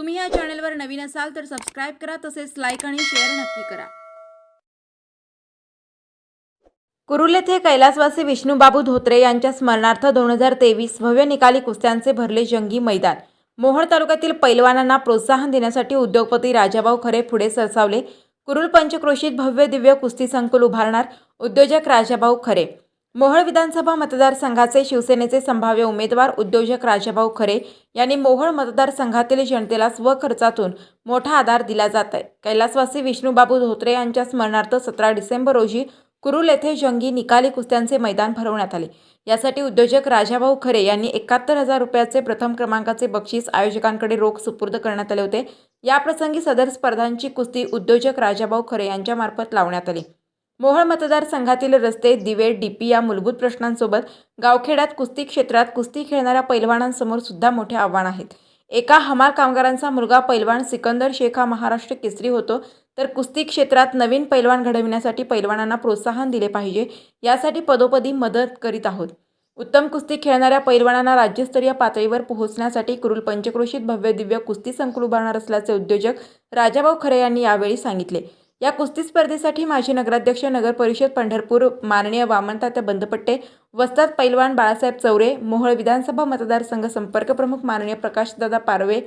तुम्ही या चॅनलवर नवीन असाल तर सबस्क्राईब करा तसेच लाईक आणि शेअर नक्की करा. कुरुल येथे कैलासवासी विष्णूबाबू धोत्रे यांच्या स्मरणार्थ दोन हजार तेवीस भव्य निकाली कुस्त्यांचे भरले जंगी मैदान. मोहळ तालुक्यातील पैलवानांना प्रोत्साहन देण्यासाठी उद्योगपती राजाभाऊ खरे पुढे सरसावले. कुरुल पंचक्रोशीत भव्य दिव्य कुस्ती संकुल उभारणार उद्योजक राजाभाऊ खरे. मोहळ विधानसभा मतदारसंघाचे शिवसेनेचे संभाव्य उमेदवार उद्योजक राजाभाऊ खरे यांनी मोहळ मतदारसंघातील जनतेला स्वखर्चातून मोठा आधार दिला जात आहे. कैलासवासी विष्णूबाबू धोत्रे यांच्या स्मरणार्थ सतरा डिसेंबर रोजी कुरुल येथे जंगी निकाली कुस्त्यांचे मैदान भरवण्यात आले. यासाठी उद्योजक राजाभाऊ खरे यांनी एकाहत्तर हजार रुपयाचे प्रथम क्रमांकाचे बक्षीस आयोजकांकडे रोख सुपूर्द करण्यात आले होते. याप्रसंगी सदर स्पर्धांची कुस्ती उद्योजक राजाभाऊ खरे यांच्यामार्फत लावण्यात आली. मोहोळ मतदारसंघातील रस्ते दिवे डीपी या मूलभूत प्रश्नांसोबत गावखेड्यात कुस्ती क्षेत्रात कुस्ती खेळणाऱ्या पैलवानांसमोर सुद्धा मोठे आव्हान आहेत एका हमाल कामगारांचा मुलगा पैलवान सिकंदर शेख हा महाराष्ट्र केसरी होतो तर कुस्ती क्षेत्रात नवीन पैलवान घडविण्यासाठी पैलवानांना प्रोत्साहन दिले पाहिजे यासाठी पदोपदी मदत करीत आहोत. उत्तम कुस्ती खेळणाऱ्या पैलवानांना राज्यस्तरीय पातळीवर पोहोचण्यासाठी कुरुल पंचक्रोशीत भव्य दिव्य कुस्ती संकुल उभारणार असल्याचे उद्योजक राजाभाऊ खरे यांनी यावेळी सांगितले. या कुस्ती स्पर्धेसाठी माजी नगराध्यक्ष नगर परिषद पंढरपूर माननीय वामनतात्या बंदपट्टे वस्ताद पैलवान बाळासाहेब चौरे मोहोळ विधानसभा मतदारसंघ संपर्क प्रमुख माननीय प्रकाशदादा पारवे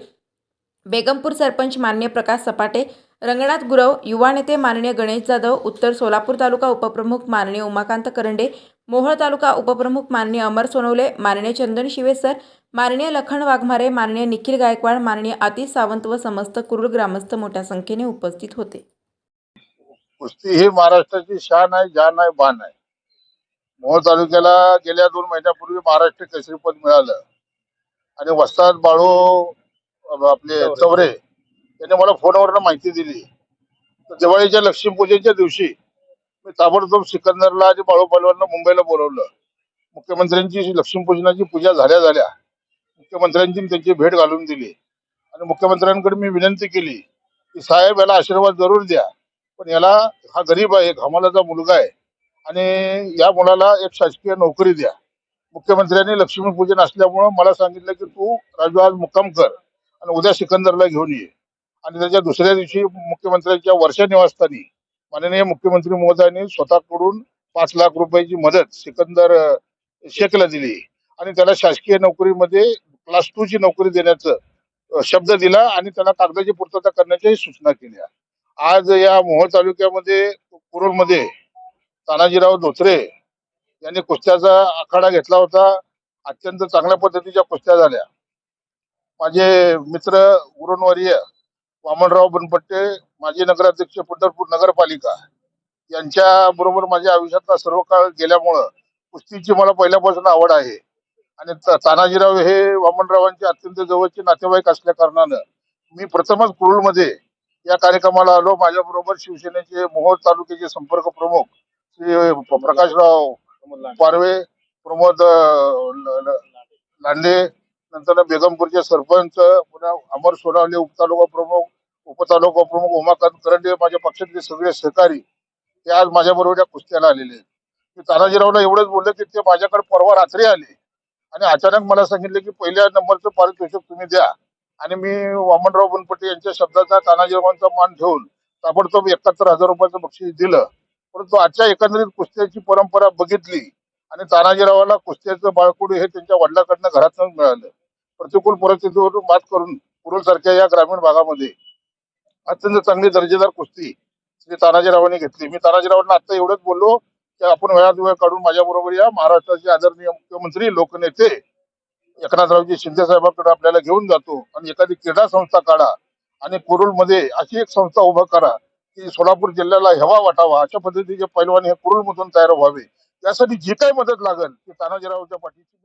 बेगमपूर सरपंच माननीय प्रकाश सपाटे रंगनाथ गुरव युवा नेते माननीय गणेश जाधव उत्तर सोलापूर तालुका उपप्रमुख माननीय उमाकांत करंडे मोहोळ तालुका उपप्रमुख माननीय अमर सोनवले माननीय चंदन शिवेसर माननीय लखन वाघमारे माननीय निखिल गायकवाड माननीय आतिश सावंत व समस्त कुरुल ग्रामस्थ मोठ्या संख्येने उपस्थित होते. कुस्ती ही महाराष्ट्राची शान आहे जान आहे बाण आहे. मोहोळ तालुक्याला गेल्या दोन महिन्यापूर्वी महाराष्ट्र केसरीपद मिळालं. आणि वस्ताद बाळू आपले चौरे. यांनी मला फोनवरनं माहिती दिली. तर दिवाळीच्या लक्ष्मीपूजेच्या दिवशी मी ताबडतोब सिकंदरला आणि बाळू पलवांना मुंबईला बोलवलं. मुख्यमंत्र्यांची लक्ष्मीपूजनाची पूजा झाल्या झाल्या मुख्यमंत्र्यांची त्यांची भेट घालून दिली. आणि मुख्यमंत्र्यांकडे मी विनंती केली की साहेब याला आशीर्वाद जरूर द्या. पण याला हा गरीब आहे एक हमालाचा मुलगा आहे. आणि या मुलाला एक शासकीय नोकरी द्या. मुख्यमंत्र्यांनी लक्ष्मीपूजन असल्यामुळं मला सांगितलं की तू राजू आज मुक्काम कर आणि उद्या सिकंदरला घेऊन ये. आणि त्याच्या दुसऱ्या दिवशी मुख्यमंत्र्यांच्या वर्षा निवासस्थानी माननीय मुख्यमंत्री महोदयांनी स्वतःकडून पाच लाख रुपयाची मदत सिकंदर शेखला दिली. आणि त्याला शासकीय नोकरीमध्ये क्लास टू ची नोकरी देण्याचं शब्द दिला आणि त्याला कागदाची पूर्तता करण्याच्याही सूचना केल्या. आज या मोहोळ तालुक्यामध्ये कुरुलमध्ये तानाजीराव धोत्रे यांनी कुस्त्याचा आखाडा घेतला होता. अत्यंत चांगल्या पद्धतीच्या कुस्त्या झाल्या. माझे मित्र गुरुणवर्य वामनराव बनपट्टे माजी नगराध्यक्ष पंढरपूर नगरपालिका यांच्या बरोबर माझ्या आयुष्यातला सर्व काळ गेल्यामुळं कुस्तीची मला पहिल्यापासून आवड आहे. आणि त- तानाजीराव हे वामनरावांचे अत्यंत जवळचे नातेवाईक असल्या कारणानं मी प्रथमच कुरुलमध्ये या कार्यक्रमाला आलो. माझ्याबरोबर शिवसेनेचे मोहोळ तालुक्याचे संपर्क प्रमुख श्री प्रकाशराव पारवे प्रमोद लांडे नंतर बेगमपूरचे सरपंच पुन्हा अमर सोनावले उपतालुका प्रमुख उपतालुका प्रमुख उमाकांत करंडे माझ्या पक्षातले सगळे सहकारी ते आज माझ्याबरोबर या कुस्त्याला आलेले आहेत. मी तानाजीरावला एवढंच बोललो की ते माझ्याकडे परवा रात्री आले. आणि अचानक मला सांगितले की पहिल्या नंबरचं पारितोषिक तुम्ही द्या. आणि मी वामनराव बनपट्टे यांच्या शब्दाचा तानाजीरावांचा मान ठेवून ताबडतोब एकाहत्तर हजार रुपयाचं बक्षीस दिलं. परंतु आजच्या एकंदरीत कुस्त्याची परंपरा बघितली आणि तानाजीरावाला कुस्त्याचं बाळकुडी हे त्यांच्या वडिलाकडनं घरातून मिळालं. प्रतिकूल परिस्थितीवरून मात करून कुरुलसारख्या या ग्रामीण भागामध्ये अत्यंत चांगली दर्जेदार कुस्ती श्री तानाजीरावांनी घेतली. मी तानाजीरावांना आता एवढंच बोललो की आपण वेळात वेळ काढून माझ्याबरोबर या महाराष्ट्राचे आदरणीय मुख्यमंत्री लोकनेते एकनाथरावजी शिंदे साहेबांकडे आपल्याला घेऊन जातो आणि एखादी क्रीडा संस्था काढा आणि कुरुलमध्ये अशी एक संस्था उभा करा की सोलापूर जिल्ह्याला हेवा वाटावा अशा पद्धतीचे पैलवान हे कुरुलमधून तयार व्हावे. यासाठी जी काही मदत लागेल ती तानाजीरावच्या पाठीशी